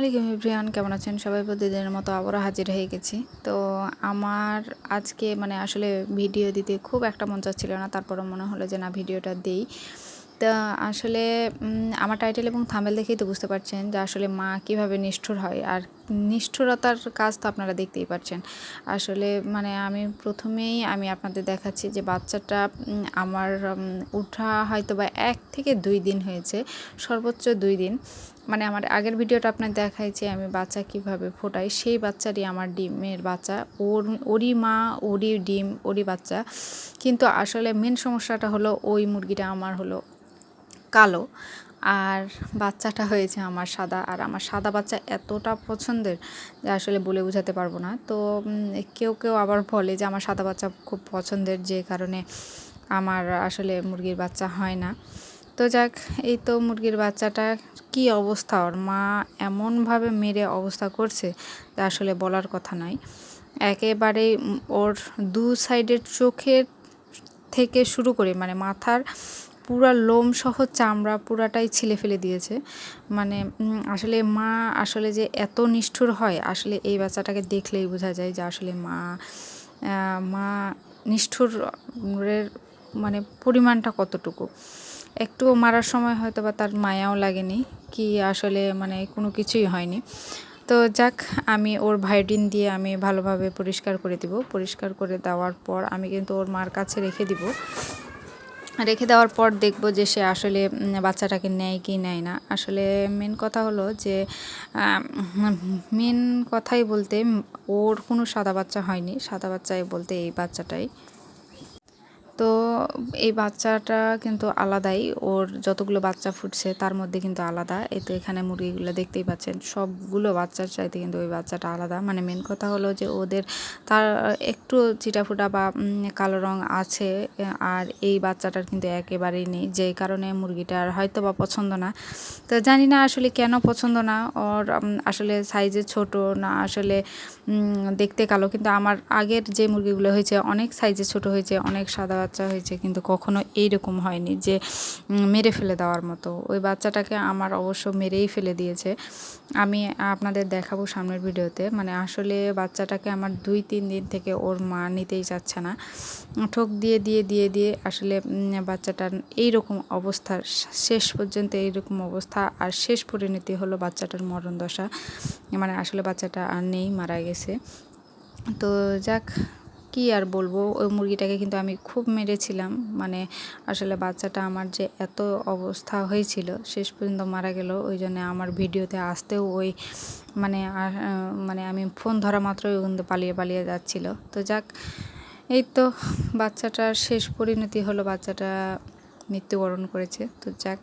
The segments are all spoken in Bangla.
আলাইকুম ইব্রিয়ান কেমন আছেন? সবাই প্রতিদিনের মতো আবারও হাজির হয়ে গেছি। তো আমার আজকে মানে আসলে ভিডিও দিতে খুব একটা মন চাচ্ছিল না তারপরে মনে হলো যে না, ভিডিওটা দেই। তা আসলে আমার টাইটেল এবং থামেল দেখেই তো বুঝতে পারছেন যে আসলে মা কীভাবে নিষ্ঠুর হয়। আর নিষ্ঠুরতার কাজ তো আপনারা দেখতেই পাচ্ছেন আসলে মানে আমি প্রথমেই আমি আপনাদের দেখাচ্ছি যে বাচ্চাটা আমার উঠা হয়তো বা এক থেকে দুই দিন হয়েছে, সর্বোচ্চ দুই দিন। মানে আমার আগের ভিডিওটা আপনার দেখাইছে, আমি বাচ্চা কীভাবে ফোটাই, সেই বাচ্চারই আমার ডিমের বাচ্চা। ওর, ওরই মা, ওরই ডিম, ওরই বাচ্চা। কিন্তু আসলে মেন সমস্যাটা হলো ওই মুরগিটা আমার হলো কালো। আর বাচ্চাটা হয়েছে আমার সাদা। আর আমার সাদা বাচ্চা এতটা পছন্দের যে আসলে বলে বোঝাতে পারব না। তো কেউ কেউ আবার বলে যে আমার সাদা বাচ্চা খুব পছন্দের যে কারণে আমার আসলে মুরগির বাচ্চা হয় না। তো যাক, এই তো মুরগির বাচ্চাটা কি অবস্থা? ওর মা এমনভাবে মেরে অবস্থা করছে যে আসলে বলার কথা নয়। একেবারেই ওর দু সাইডের চোখের থেকে শুরু করে মানে মাথার পুরা লোম সহ চামড়া পুরাটাই ছিলে ফেলে দিয়েছে। মানে আসলে মা আসলে যে এত নিষ্ঠুর হয়, আসলে এই বাচ্চাটাকে দেখলেই বোঝা যায় যে আসলে মা মা নিষ্ঠুরের মানে পরিমাণটা কতটুকু। একটু মারার সময় হয়তো বা তার মায়াও লাগেনি, কি আসলে মানে কোনো কিছুই হয়নি। তো যাক, আমি ওর ভাইডিন দিয়ে আমি ভালোভাবে পরিষ্কার করে দিব। পরিষ্কার করে দেওয়ার পর আমি কিন্তু ওর মার কাছে রেখে দিব। রেখে দেওয়ার পর দেখব যে সে আসলে বাচ্চাটাকে নেয় কি নেয় না। আসলে মেন কথা হলো যে মেন কথাই বলতে, ওর কোনো সাদা বাচ্চা হয়নি। সাদা বাচ্চাই বলতে এই বাচ্চাটাই। তো এই বাচ্চাটা কিন্তু আলাদাই। ওর যতগুলো বাচ্চা ফুটছে তার মধ্যে কিন্তু আলাদা। এই তো এখানে মুরগিগুলো দেখতেই পাচ্ছেন। সবগুলো বাচ্চার চাইতে কিন্তু ওই বাচ্চাটা আলাদা। মানে মেন কথা হলো যে ওদের তার একটু চিটাফুটা বা কালো রং আছে, আর এই বাচ্চাটার কিন্তু একেবারেই নেই। যে কারণে মুরগিটার হয়তো বা পছন্দ না। তো জানি না আসলে কেন পছন্দ না। ওর আসলে সাইজে ছোট না আসলে দেখতে কালো। কিন্তু আমার আগের যে মুরগিগুলো হয়েছে অনেক সাইজে ছোট হয়েছে, অনেক সাদা বাচ্চা হয়েছে, কিন্তু কখনো এইরকম হয়নি যে মেরে ফেলে দেওয়ার মতো। ওই বাচ্চাটাকে আমার অবশ্য মেরেই ফেলে দিয়েছে। আমি আপনাদের দেখাবো সামনের ভিডিওতে মানে আসলে বাচ্চাটাকে আমার দুই, তিন দিন থেকে ওর মা নিতেই চাচ্ছে না। ঠোক দিয়ে দিয়ে দিয়ে দিয়ে আসলে বাচ্চাটার এইরকম অবস্থা, শেষ পর্যন্ত এইরকম অবস্থা, আর শেষ পরিণতি হলো বাচ্চাটার মরণ দশা। মানে আসলে বাচ্চাটা আর নেই, মারা গেছে। তো যাক কি আর বলব? ওই মুরগিটাকে কিন্তু আমি খুব মেরেছিলাম। মানে আসলে বাচ্চাটা আমার যে এত অবস্থা হয়েছিল, শেষ পর্যন্ত মারা গেল। ওই জন্য আমার ভিডিওতে আসতেও ওই মানে মানে আমি ফোন ধরা মাত্রই কিন্তু পালিয়ে পালিয়ে যাচ্ছিল। তো যাক, এই তো বাচ্চাটার শেষ পরিণতি হলো, বাচ্চাটা মৃত্যুবরণ করেছে। তো যাক,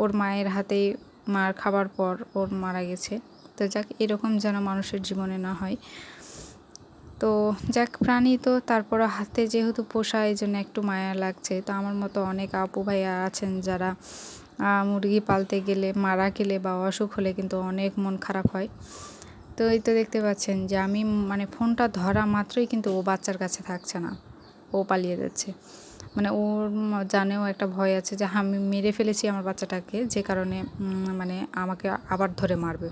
ওর মায়ের হাতেই মার খাবার পর ওর মারা গেছে। তো যাক, এরকম যেন মানুষের জীবনে না হয়। তো যাক প্রাণী তো তারপর হাতে যেহেতু পোষা এই জন্য একটু মায়া লাগছে। তো আমার মতো অনেক আপু ভাইয়া আছেন যারা মুরগি পালতে গেলে, মারা গেলে বা অসুখ হলে কিন্তু অনেক মন খারাপ হয়। তো এই তো দেখতে পাচ্ছেন যে আমি মানে ফোনটা ধরা মাত্রই কিন্তু ও বাচ্চার কাছে থাকছে না। ও পালিয়ে যাচ্ছে। মানে ওর জানেও একটা ভয় আছে যে আমি মেরে ফেলেছি আমার বাচ্চাটাকে, যে কারণে মানে আমাকে আবার ধরে মারবে।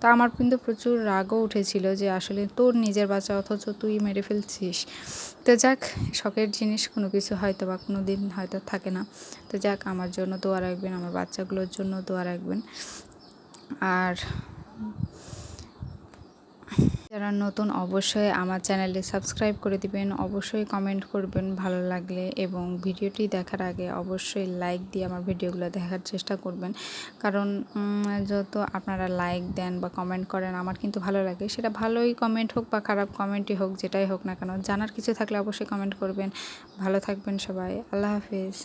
তো আমার কিন্তু প্রচুর রাগও উঠেছিল যে, আসলে তোর নিজের বাচ্চা, অথচ তুই মেরে ফেলছিস। তো যাক, শখের জিনিস, কোনো কিছু হয়তো বা কোনো দিন হয়তো থাকে না। তো যাক, আমার জন্য দোয়া রাখবেন, আমার বাচ্চাগুলোর জন্য দোয়া রাখবেন। আর যারা নতুন, অবশ্যই আমার চ্যানেলে সাবস্ক্রাইব করে দিবেন। অবশ্যই কমেন্ট করবেন ভালো লাগলে এবং ভিডিওটি দেখার আগে অবশ্যই লাইক দিয়ে আমার ভিডিওগুলো দেখার চেষ্টা করবেন। কারণ যত আপনারা লাইক দেন বা কমেন্ট করেন, আমার কিন্তু ভালো লাগে। সেটা ভালোই কমেন্ট হোক বা খারাপ কমেন্টই হোক, যেটাই হোক না কেন, জানার কিছু থাকলে অবশ্যই কমেন্ট করবেন। ভালো থাকবেন সবাই। আল্লাহ হাফিজ।